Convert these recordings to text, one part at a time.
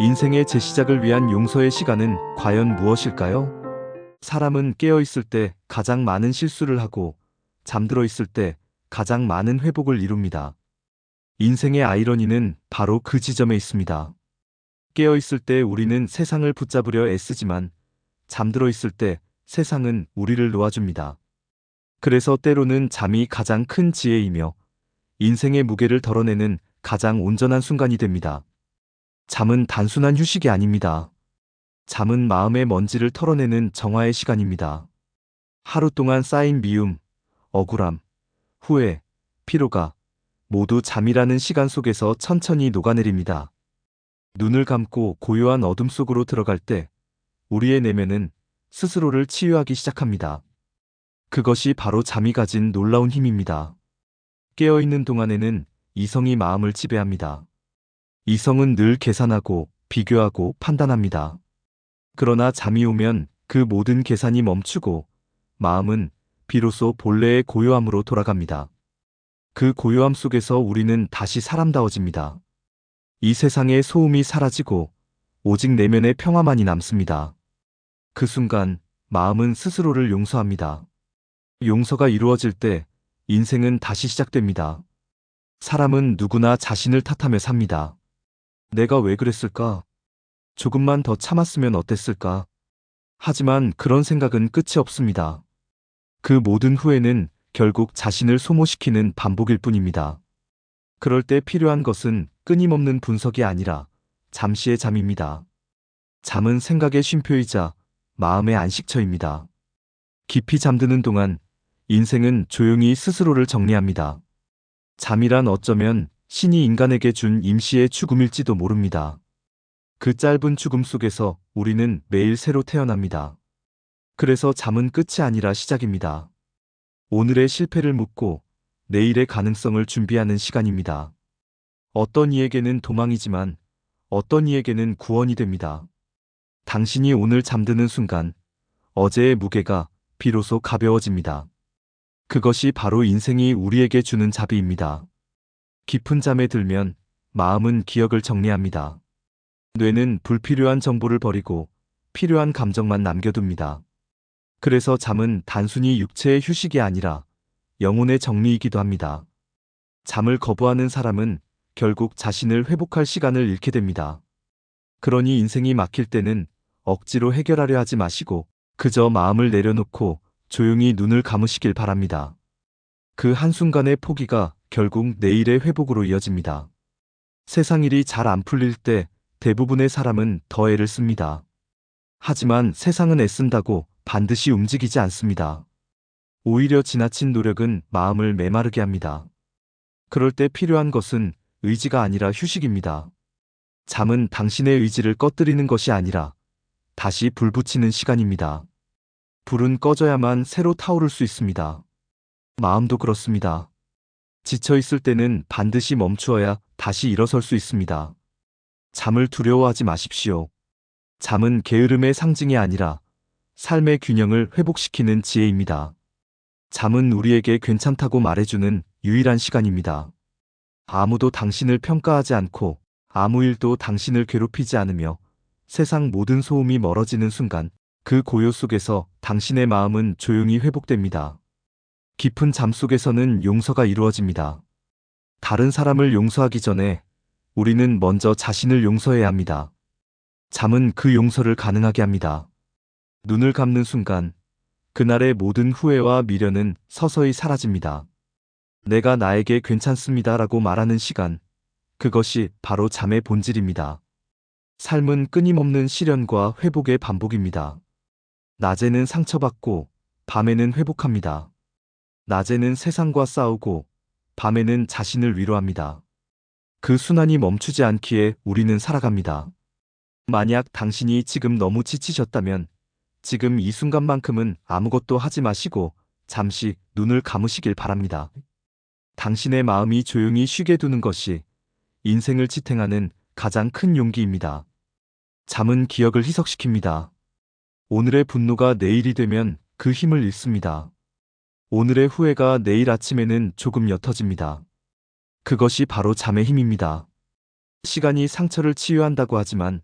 인생의 재시작을 위한 용서의 시간은 과연 무엇일까요? 사람은 깨어 있을 때 가장 많은 실수를 하고 잠들어 있을 때 가장 많은 회복을 이룹니다. 인생의 아이러니는 바로 그 지점에 있습니다. 깨어 있을 때 우리는 세상을 붙잡으려 애쓰지만 잠들어 있을 때 세상은 우리를 놓아줍니다. 그래서 때로는 잠이 가장 큰 지혜이며 인생의 무게를 덜어내는 가장 온전한 순간이 됩니다. 잠은 단순한 휴식이 아닙니다. 잠은 마음의 먼지를 털어내는 정화의 시간입니다. 하루 동안 쌓인 미움, 억울함, 후회, 피로가 모두 잠이라는 시간 속에서 천천히 녹아내립니다. 눈을 감고 고요한 어둠 속으로 들어갈 때 우리의 내면은 스스로를 치유하기 시작합니다. 그것이 바로 잠이 가진 놀라운 힘입니다. 깨어있는 동안에는 이성이 마음을 지배합니다. 이성은 늘 계산하고 비교하고 판단합니다. 그러나 잠이 오면 그 모든 계산이 멈추고 마음은 비로소 본래의 고요함으로 돌아갑니다. 그 고요함 속에서 우리는 다시 사람다워집니다. 이 세상의 소음이 사라지고 오직 내면의 평화만이 남습니다. 그 순간 마음은 스스로를 용서합니다. 용서가 이루어질 때 인생은 다시 시작됩니다. 사람은 누구나 자신을 탓하며 삽니다. 내가 왜 그랬을까? 조금만 더 참았으면 어땠을까? 하지만 그런 생각은 끝이 없습니다. 그 모든 후회는 결국 자신을 소모시키는 반복일 뿐입니다. 그럴 때 필요한 것은 끊임없는 분석이 아니라 잠시의 잠입니다. 잠은 생각의 쉼표이자 마음의 안식처입니다. 깊이 잠드는 동안 인생은 조용히 스스로를 정리합니다. 잠이란 어쩌면 신이 인간에게 준 임시의 죽음일지도 모릅니다. 그 짧은 죽음 속에서 우리는 매일 새로 태어납니다. 그래서 잠은 끝이 아니라 시작입니다. 오늘의 실패를 묻고 내일의 가능성을 준비하는 시간입니다. 어떤 이에게는 도망이지만 어떤 이에게는 구원이 됩니다. 당신이 오늘 잠드는 순간 어제의 무게가 비로소 가벼워집니다. 그것이 바로 인생이 우리에게 주는 자비입니다. 깊은 잠에 들면 마음은 기억을 정리합니다. 뇌는 불필요한 정보를 버리고 필요한 감정만 남겨둡니다. 그래서 잠은 단순히 육체의 휴식이 아니라 영혼의 정리이기도 합니다. 잠을 거부하는 사람은 결국 자신을 회복할 시간을 잃게 됩니다. 그러니 인생이 막힐 때는 억지로 해결하려 하지 마시고 그저 마음을 내려놓고 조용히 눈을 감으시길 바랍니다. 그 한순간의 포기가 결국 내일의 회복으로 이어집니다. 세상 일이 잘 안 풀릴 때 대부분의 사람은 더 애를 씁니다. 하지만 세상은 애쓴다고 반드시 움직이지 않습니다. 오히려 지나친 노력은 마음을 메마르게 합니다. 그럴 때 필요한 것은 의지가 아니라 휴식입니다. 잠은 당신의 의지를 꺼뜨리는 것이 아니라 다시 불 붙이는 시간입니다. 불은 꺼져야만 새로 타오를 수 있습니다. 마음도 그렇습니다. 지쳐 있을 때는 반드시 멈추어야 다시 일어설 수 있습니다. 잠을 두려워하지 마십시오. 잠은 게으름의 상징이 아니라 삶의 균형을 회복시키는 지혜입니다. 잠은 우리에게 괜찮다고 말해주는 유일한 시간입니다. 아무도 당신을 평가하지 않고 아무 일도 당신을 괴롭히지 않으며 세상 모든 소음이 멀어지는 순간 그 고요 속에서 당신의 마음은 조용히 회복됩니다. 깊은 잠 속에서는 용서가 이루어집니다. 다른 사람을 용서하기 전에 우리는 먼저 자신을 용서해야 합니다. 잠은 그 용서를 가능하게 합니다. 눈을 감는 순간 그날의 모든 후회와 미련은 서서히 사라집니다. 내가 나에게 괜찮습니다 라고 말하는 시간, 그것이 바로 잠의 본질입니다. 삶은 끊임없는 시련과 회복의 반복입니다. 낮에는 상처받고 밤에는 회복합니다. 낮에는 세상과 싸우고 밤에는 자신을 위로합니다. 그 순환이 멈추지 않기에 우리는 살아갑니다. 만약 당신이 지금 너무 지치셨다면 지금 이 순간만큼은 아무것도 하지 마시고 잠시 눈을 감으시길 바랍니다. 당신의 마음이 조용히 쉬게 두는 것이 인생을 지탱하는 가장 큰 용기입니다. 잠은 기억을 희석시킵니다. 오늘의 분노가 내일이 되면 그 힘을 잃습니다. 오늘의 후회가 내일 아침에는 조금 옅어집니다. 그것이 바로 잠의 힘입니다. 시간이 상처를 치유한다고 하지만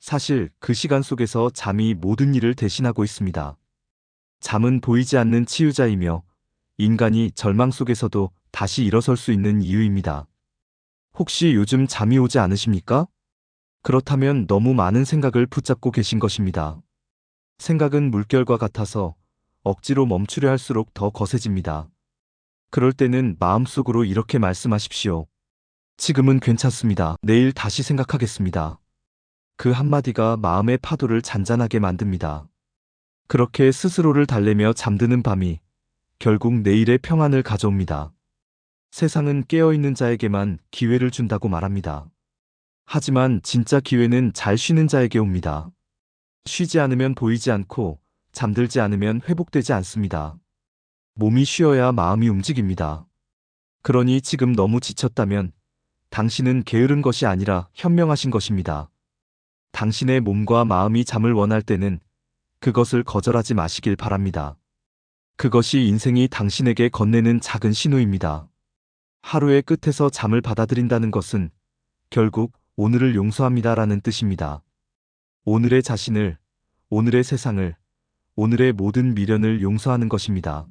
사실 그 시간 속에서 잠이 모든 일을 대신하고 있습니다. 잠은 보이지 않는 치유자이며 인간이 절망 속에서도 다시 일어설 수 있는 이유입니다. 혹시 요즘 잠이 오지 않으십니까? 그렇다면 너무 많은 생각을 붙잡고 계신 것입니다. 생각은 물결과 같아서 억지로 멈추려 할수록 더 거세집니다. 그럴 때는 마음속으로 이렇게 말씀하십시오. 지금은 괜찮습니다. 내일 다시 생각하겠습니다. 그 한마디가 마음의 파도를 잔잔하게 만듭니다. 그렇게 스스로를 달래며 잠드는 밤이 결국 내일의 평안을 가져옵니다. 세상은 깨어있는 자에게만 기회를 준다고 말합니다. 하지만 진짜 기회는 잘 쉬는 자에게 옵니다. 쉬지 않으면 보이지 않고 잠들지 않으면 회복되지 않습니다. 몸이 쉬어야 마음이 움직입니다. 그러니 지금 너무 지쳤다면 당신은 게으른 것이 아니라 현명하신 것입니다. 당신의 몸과 마음이 잠을 원할 때는 그것을 거절하지 마시길 바랍니다. 그것이 인생이 당신에게 건네는 작은 신호입니다. 하루의 끝에서 잠을 받아들인다는 것은 결국 오늘을 용서합니다라는 뜻입니다. 오늘의 자신을, 오늘의 세상을, 오늘의 모든 미련을 용서하는 것입니다.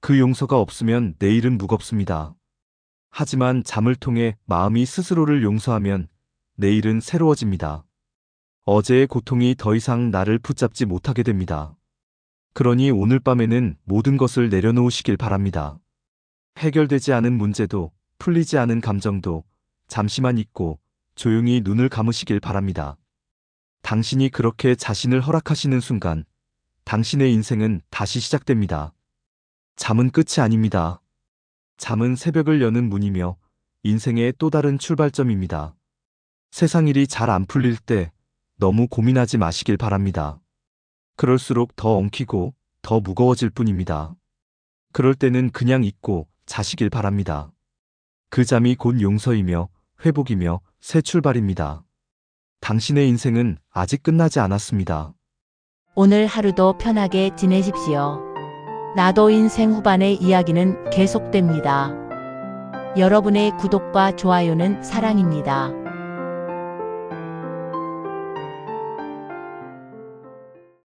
그 용서가 없으면 내일은 무겁습니다. 하지만 잠을 통해 마음이 스스로를 용서하면 내일은 새로워집니다. 어제의 고통이 더 이상 나를 붙잡지 못하게 됩니다. 그러니 오늘 밤에는 모든 것을 내려놓으시길 바랍니다. 해결되지 않은 문제도 풀리지 않은 감정도 잠시만 잊고 조용히 눈을 감으시길 바랍니다. 당신이 그렇게 자신을 허락하시는 순간 당신의 인생은 다시 시작됩니다. 잠은 끝이 아닙니다. 잠은 새벽을 여는 문이며 인생의 또 다른 출발점입니다. 세상 일이 잘 안 풀릴 때 너무 고민하지 마시길 바랍니다. 그럴수록 더 엉키고 더 무거워질 뿐입니다. 그럴 때는 그냥 잊고 자시길 바랍니다. 그 잠이 곧 용서이며 회복이며 새 출발입니다. 당신의 인생은 아직 끝나지 않았습니다. 오늘 하루도 편하게 지내십시오. 나도 인생 후반의 이야기는 계속됩니다. 여러분의 구독과 좋아요는 사랑입니다.